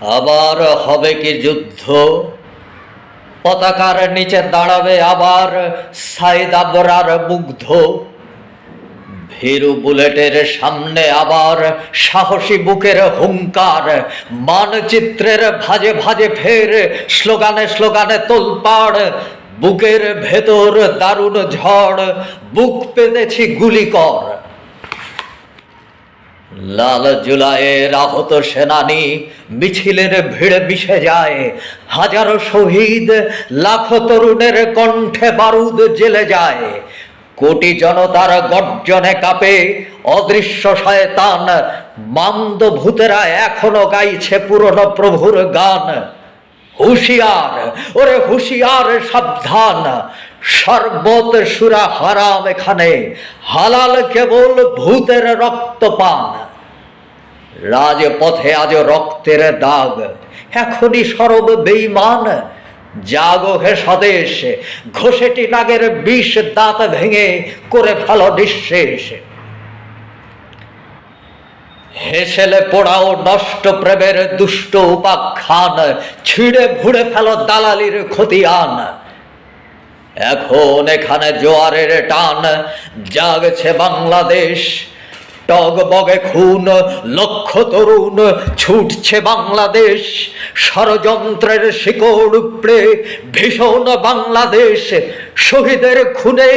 আবার হবে কি যুদ্ধ? পতাকার নিচে দাঁড়াবে আবার সাইদ আবরার মুগ্ধ। ভীরু বুলেটের সামনে আবার সাহসী বুকের হুঙ্কার। মানচিত্রের ভাজে ভাজে ফের স্লোগানে স্লোগানে তোলপাড়। বুকের ভেতর দারুণ ঝড়, বুক পেতেছি গুলি কর লাল জুলাইয়ের আহত সেনানি মিছিলের ভিড়ে মিশে যায়। হাজারো শহীদ লাখো তরুণের কণ্ঠে বারুদ জেলে যায়। কোটি জনতার গর্জনে কাঁপে অদৃশ্য শয়তান। মান্দ ভূতেরা এখনও গাইছে পুরনো প্রভুর গান। হুশিয়ার, ওরে হুশিয়ার সাবধান। শরবত সুরা হারাম এখানে, হালাল কেবল ভূতের রক্ত রক্তপান। রাজপথে আজ রক্তের দাগ, এখনই সরব বেইমান জাগো হে স্বদেশ, ঘষেটি নাগের বিষ দাঁত ভেঙে করে ফেলো নিঃশেষ। হেসেলে পোড়াও নষ্ট প্রেমের দুষ্ট উপাখ্যান, ছিঁড়ে ভুড়ে ফেলো দালালির খতিয়ান। এখন এখানে জোয়ারের টান, জাগছে বাংলাদেশ। টগ বগে খুন, লক্ষ তরুণ, ছুটছে বাংলাদেশ। ষড়যন্ত্রের শিকড় উপড়ে ভীষণ বাংলাদেশ। শহীদের খুনে,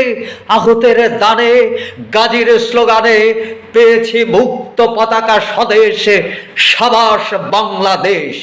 আহতের দানে, গাজীর স্লোগানে, পেয়েছি মুক্ত পতাকা স্বদেশ, সাবাস বাংলাদেশ।